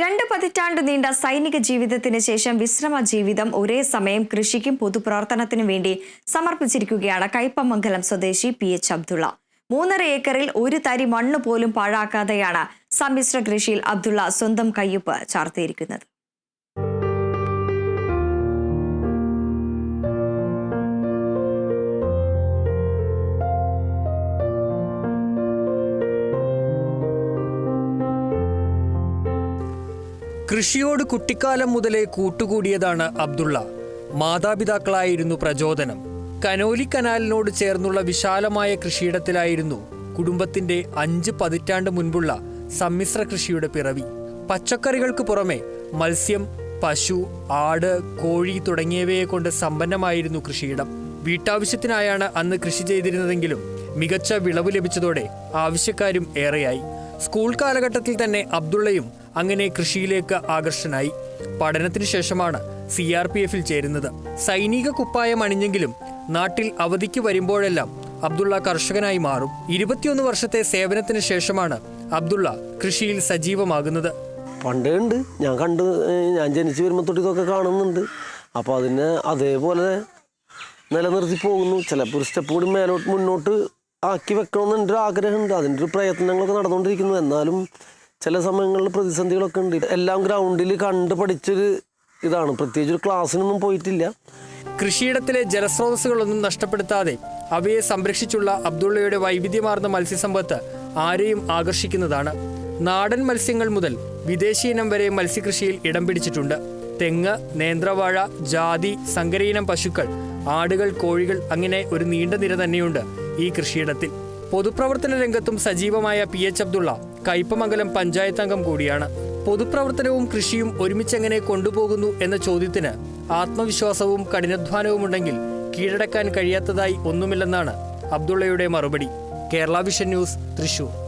രണ്ട് പതിറ്റാണ്ട് നീണ്ട സൈനിക ജീവിതത്തിന് ശേഷം വിശ്രമ ജീവിതം ഒരേ സമയം കൃഷിക്കും പൊതുപ്രവർത്തനത്തിനും വേണ്ടി സമർപ്പിച്ചിരിക്കുകയാണ് കയ്പമംഗലം സ്വദേശി പി എച്ച് അബ്ദുള്ള. മൂന്നര ഏക്കറിൽ ഒരു തരി മണ്ണ് പോലും പാഴാക്കാതെയാണ് സമ്മിശ്ര കൃഷിയിൽ അബ്ദുള്ള സ്വന്തം കയ്യൊപ്പ് ചാർത്തിയിരിക്കുന്നത്. കൃഷിയോട് കുട്ടിക്കാലം മുതലേ കൂട്ടുകൂടിയതാണ് അബ്ദുള്ള. മാതാപിതാക്കളായിരുന്നു പ്രചോദനം. കനോലി കനാലിനോട് ചേർന്നുള്ള വിശാലമായ കൃഷിയിടത്തിലായിരുന്നു കുടുംബത്തിന്റെ അഞ്ച് പതിറ്റാണ്ട് മുൻപുള്ള സമ്മിശ്ര കൃഷിയുടെ പിറവി. പച്ചക്കറികൾക്ക് പുറമെ മത്സ്യം പശു ആട് കോഴി തുടങ്ങിയവയെ കൊണ്ട് സമ്പന്നമായിരുന്നു കൃഷിയിടം. വീട്ടാവശ്യത്തിനായാണ് അന്ന് കൃഷി ചെയ്തിരുന്നതെങ്കിലും മികച്ച വിളവ് ലഭിച്ചതോടെ ആവശ്യക്കാരും ഏറെയായി. സ്കൂൾ കാലഘട്ടത്തിൽ തന്നെ അബ്ദുള്ളയും അങ്ങനെ കൃഷിയിലേക്ക് ആകർഷനായി. പഠനത്തിന് ശേഷമാണ് സി ആർ പി എഫിൽ ചേരുന്നത്. സൈനിക കുപ്പായം അണിഞ്ഞെങ്കിലും നാട്ടിൽ അവധിക്ക് വരുമ്പോഴെല്ലാം അബ്ദുള്ള കർഷകനായി മാറും. ഇരുപത്തിയൊന്ന് വർഷത്തെ സേവനത്തിന് ശേഷമാണ് അബ്ദുള്ള കൃഷിയിൽ സജീവമാകുന്നത്. പണ്ടേ ഉണ്ട് ഞാൻ കണ്ട് ഞാൻ ജനിച്ചു വരുമ്പോൾ തൊട്ട് ഇതൊക്കെ കാണുന്നുണ്ട്. അപ്പോൾ അതിനെ അതേപോലെ നിലനിർത്തി പോകുന്നു. ചിലപ്പോൾ സ്റ്റെപ്പ് കൂടി മേലോട്ട് മുന്നോട്ട് ആക്കി വെക്കണമെന്ന് ആഗ്രഹമുണ്ട്. അതിന്റെ ഒരു പ്രയത്നങ്ങളൊക്കെ നടന്നുകൊണ്ടിരിക്കുന്നു. എന്നാലും ചില സമയങ്ങളിൽ പ്രതിസന്ധികളൊക്കെ ഉണ്ട്. എല്ലാം ഗ്രൗണ്ടിൽ കണ്ട് പഠിച്ചൊരു ഇതാണ്. പ്രത്യേകിച്ച് ഒരു ക്ലാസ്സിനൊന്നും പോയിട്ടില്ല. കൃഷിയിടത്തിലെ ജലസ്രോതസ്സുകളൊന്നും നഷ്ടപ്പെടുത്താതെ അവയെ സംരക്ഷിച്ചുള്ള അബ്ദുള്ളയുടെ വൈവിധ്യമാർന്ന മത്സ്യസമ്പത്ത് ആരെയും ആകർഷിക്കുന്നതാണ്. നാടൻ മത്സ്യങ്ങൾ മുതൽ വിദേശീയനം വരെ മത്സ്യകൃഷിയിൽ ഇടം പിടിച്ചിട്ടുണ്ട്. തെങ്ങ് നേന്ത്രവാഴ ജാതി സങ്കരയിനം പശുക്കൾ ആടുകൾ കോഴികൾ അങ്ങനെ ഒരു നീണ്ട നിര തന്നെയുണ്ട് ഈ കൃഷിയിടത്തിൽ. പൊതുപ്രവർത്തന രംഗത്തും സജീവമായ പി എച്ച് അബ്ദുള്ള കയ്പമംഗലം പഞ്ചായത്ത് അംഗം കൂടിയാണ്. പൊതുപ്രവർത്തനവും കൃഷിയും ഒരുമിച്ചെങ്ങനെ കൊണ്ടുപോകുന്നു എന്ന ചോദ്യത്തിന് ആത്മവിശ്വാസവും കഠിനാധ്വാനവും ഉണ്ടെങ്കിൽ കീഴടക്കാൻ കഴിയാത്തതായി ഒന്നുമില്ലെന്നാണ് അബ്ദുള്ളയുടെ മറുപടി. Kerala vision news Thrissur.